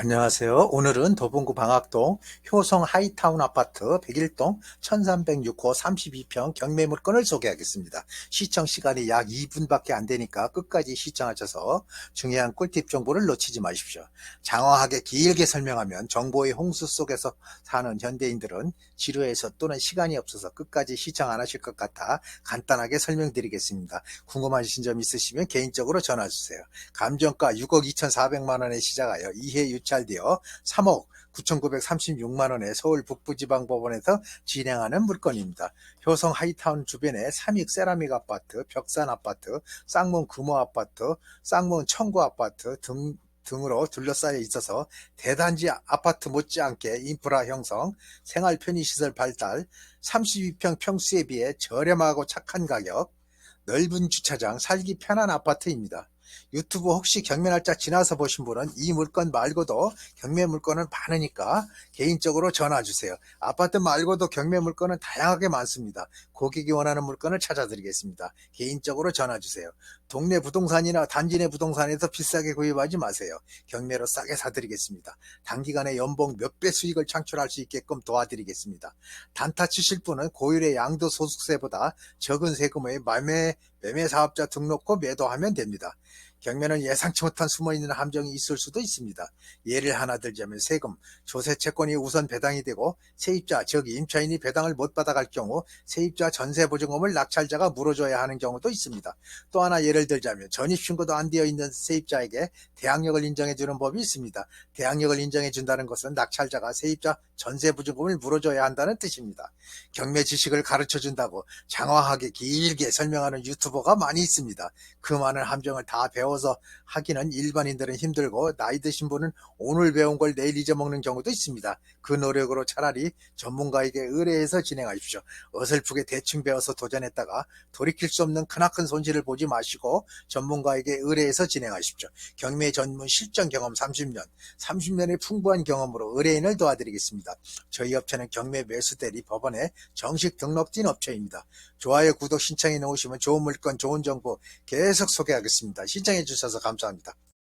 안녕하세요. 오늘은 도봉구 방학동 효성 하이타운 아파트 101동 1306호 32평 경매 물건을 소개하겠습니다. 시청 시간이 약 2분밖에 안 되니까 끝까지 시청하셔서 중요한 꿀팁 정보를 놓치지 마십시오. 장황하게 길게 설명하면 정보의 홍수 속에서 사는 현대인들은 지루해서 또는 시간이 없어서 끝까지 시청 안 하실 것 같아 간단하게 설명드리겠습니다. 궁금하신 점 있으시면 개인적으로 전화 주세요. 감정가 6억 2,400만 원에 시작하여 2회 유 찰되어 3억 9,936만 원에 서울 북부지방법원에서 진행하는 물건입니다. 효성 하이타운 주변에 삼익 세라믹 아파트, 벽산 아파트, 쌍문 금호 아파트, 쌍문 청구 아파트 등 등으로 둘러싸여 있어서 대단지 아파트 못지않게 인프라 형성, 생활 편의시설 발달, 32평 평수에 비해 저렴하고 착한 가격, 넓은 주차장, 살기 편한 아파트입니다. 유튜브 혹시 경매 날짜 지나서 보신 분은 이 물건 말고도 경매 물건은 많으니까 개인적으로 전화 주세요. 아파트 말고도 경매 물건은 다양하게 많습니다. 고객이 원하는 물건을 찾아드리겠습니다. 개인적으로 전화 주세요. 동네 부동산이나 단지 내 부동산에서 비싸게 구입하지 마세요. 경매로 싸게 사드리겠습니다. 단기간에 연봉 몇 배 수익을 창출할 수 있게끔 도와드리겠습니다. 단타 치실 분은 고율의 양도 소득세보다 적은 세금의 매매, 매매 사업자 등록 후 매도하면 됩니다. 경매는 예상치 못한 숨어있는 함정이 있을 수도 있습니다. 예를 하나 들자면 세금, 조세 채권이 우선 배당이 되고 세입자, 즉 임차인이 배당을 못 받아갈 경우 세입자 전세 보증금을 낙찰자가 물어줘야 하는 경우도 있습니다. 또 하나 예를 들자면 전입신고도 안 되어 있는 세입자에게 대항력을 인정해주는 법이 있습니다. 대항력을 인정해준다는 것은 낙찰자가 세입자 전세 보증금을 물어줘야 한다는 뜻입니다. 경매 지식을 가르쳐준다고 장황하게 길게 설명하는 유튜버가 많이 있습니다. 그 많은 함정을 다 배워 서 하기는 일반인들은 힘들고 나이 드신 분은 오늘 배운 걸 내일 잊어먹는 경우도 있습니다. 그 노력으로 차라리 전문가에게 의뢰해서 진행하십시오. 어설프게 대충 배워서 도전했다가 돌이킬 수 없는 크나큰 손실을 보지 마시고 전문가에게 의뢰해서 진행하십시오. 경매 전문 실전 경험 30년, 30년의 풍부한 경험으로 의뢰인을 도와드리겠습니다. 저희 업체는 경매 매수 대리 법원에 정식 등록된 업체입니다. 좋아요, 구독 신청해 놓으시면 좋은 물건, 좋은 정보 계속 소개하겠습니다. 신청 해 주셔서 감사합니다.